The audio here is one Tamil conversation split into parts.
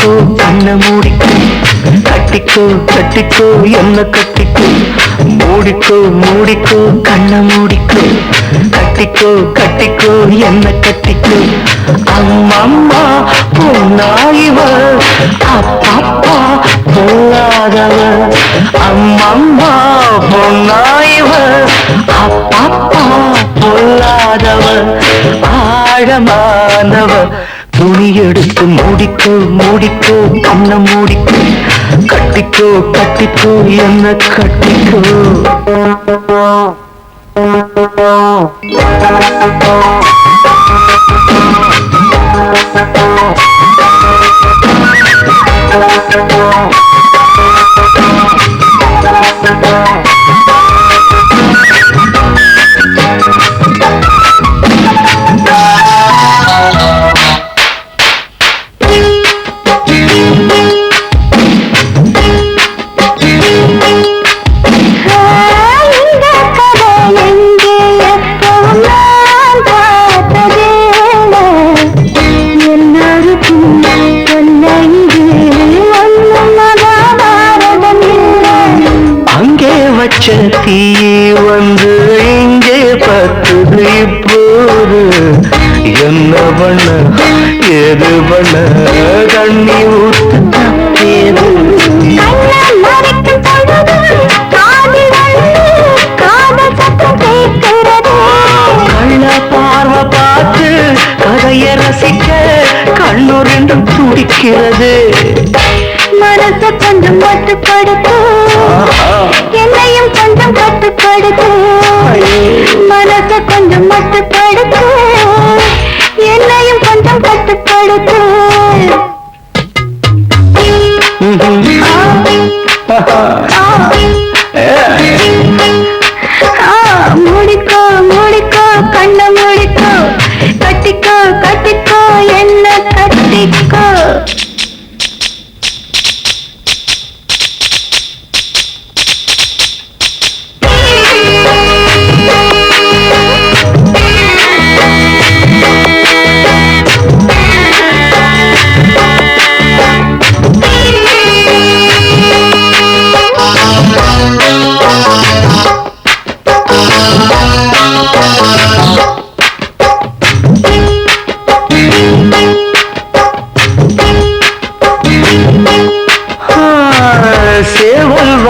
கட்டிக்கோ என்ன மூடிக்கோ. கட்டிக்கோ கட்டிக்கோ என்ன கட்டிக்கோ. மூடிக்கோ மூடிக்கோ கண்ண மூடிக்கோ. கட்டிக்கோ கட்டிக்கோ என்ன கட்டிக்கோ. அம்மம்மா பொன்னாயிவ அப்பப்பா பொல்லாதவ அம்மம்மா பொன்னாயிவ அப்பப்பா பொல்லாதவ ஆழமானவ. துணி எடுத்து மூடிக்கோ மூடிக்கோ கண்ண மூடிக்கோ? கட்டிக்கோ கட்டிக்கோ என்ன கட்டிக்கோ? இந்த தீ வந்து இங்கே பத்துது இப்போது. என்ன பண்ண ஏது பண்ண தண்ணி ஊத்து தப்பேது கதையை ரசிக்க கண்ணு ரெண்டும் துடிக்கிறது. மனசை கொஞ்சம் மட்டுப்படுத்து என்னையும் கொஞ்சம் கட்டுப்படுத்து. மனசை கொஞ்சம் மட்டுப்படுத்து. என்னையும் கொஞ்சம் கட்டுப்படுத்து. ஆ,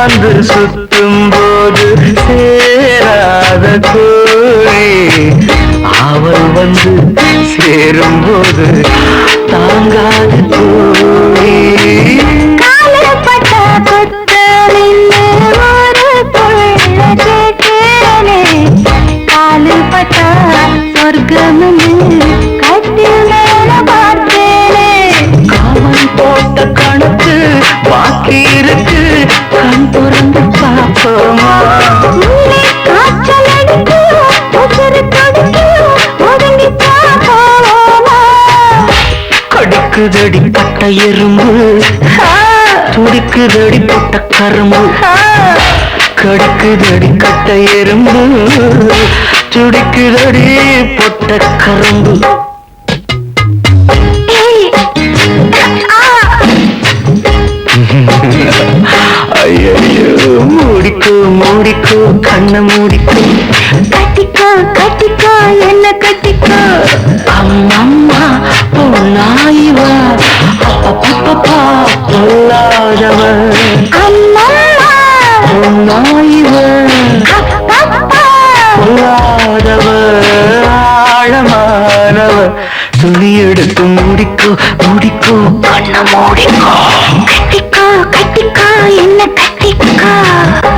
வந்து சுத்தும் போது சேராத கோழி. அவள் வந்து சேரும் போது தாங்காத கோழி. துடிக்குதடி பட்ட எறும்பு. துடிக்குதடி பொட்ட கரும்பு. கடுக்குதடி கட்ட எறும்பு. துடிக்குதடி பொட்ட கரும்பு. மூடிக்கோ மூடிக்கோ கண்ண மூடிக்கோ. கட்டிக்கோ கட்டிக்கோ என்ன கட்டி சொல்லி எடுத்து மூடிக்கோ மூடிக்கோ கண்ண மூடிக்கோ. கட்டிக்கோ கட்டிக்கோ என்ன கட்டிக்கோ.